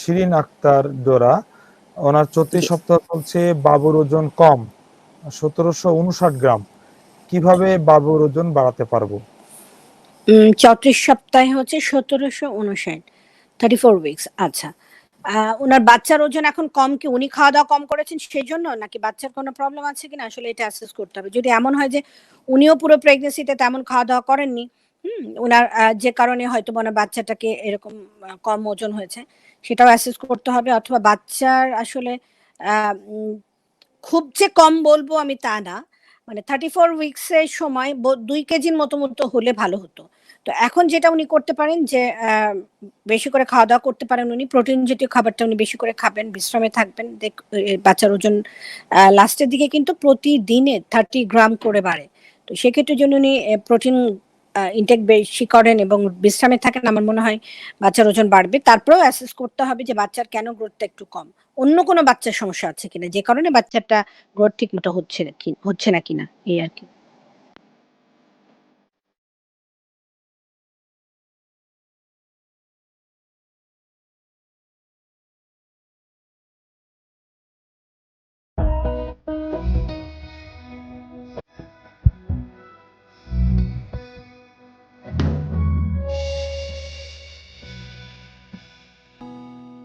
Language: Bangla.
শিরিন আক্তার ডোরা ওনার চৌত্রিশ সপ্তাহ চলছে বাবুর ওজন কম সতেরোশো উনষাট গ্রাম। কীভাবে বাবুর ওজন বাড়াতে পারব? চৌত্রিশ সপ্তাহে হচ্ছে সতেরোশো উনষাট থার্টি ফোর উইকস আচ্ছা ওনার বাচ্চার ওজন এখন কম কি? উনি খাওয়া দাওয়া কম করেছেন সেই জন্য নাকি বাচ্চার কোনো প্রবলেম আছে কিনা? আসলে এটা অ্যাসেস করতে হবে। যদি এমন হয় যে উনিও পুরো প্রেগনেন্সিতে তেমন খাওয়া দাওয়া করেননি ওনার যে কারণে হয়তো ওনার বাচ্চাটাকে এরকম কম ওজন হয়েছে, সেটাও অ্যাসেস করতে হবে, অথবা বাচ্চার আসলে খুব যে কম বলব আমি তা না। মানে থার্টি ফোর উইকস এর সময় দুই কেজির মতো মতো হলে ভালো হতো। তো এখন যেটা উনি করতে পারেন যে বেশি করে খাওয়া দাওয়া করতে পারেন উনি প্রোটিন জাতীয় খাবারটা উনি বেশি করে খাবেন, বিশ্রামে থাকবেন, দেখ বাচ্চার ওজন লাস্টের দিকে কিন্তু প্রতিদিনে থার্টি গ্রাম করে বাড়ে। তো সেক্ষেত্রে জন্য উনি প্রোটিন ইনটেক বেশি করেন এবং বিশ্রামে থাকেন, আমার মনে হয় বাচ্চার ওজন বাড়বে। তারপরেও অ্যাসেস করতে হবে যে বাচ্চার কেন গ্রোথটা একটু কম। অন্য কোনো বাচ্চার সমস্যা আছে কিনা? যে কারণে বাচ্চাটা গ্রোথ ঠিক মতো হচ্ছে না হচ্ছে না কিনা, এই আর কি।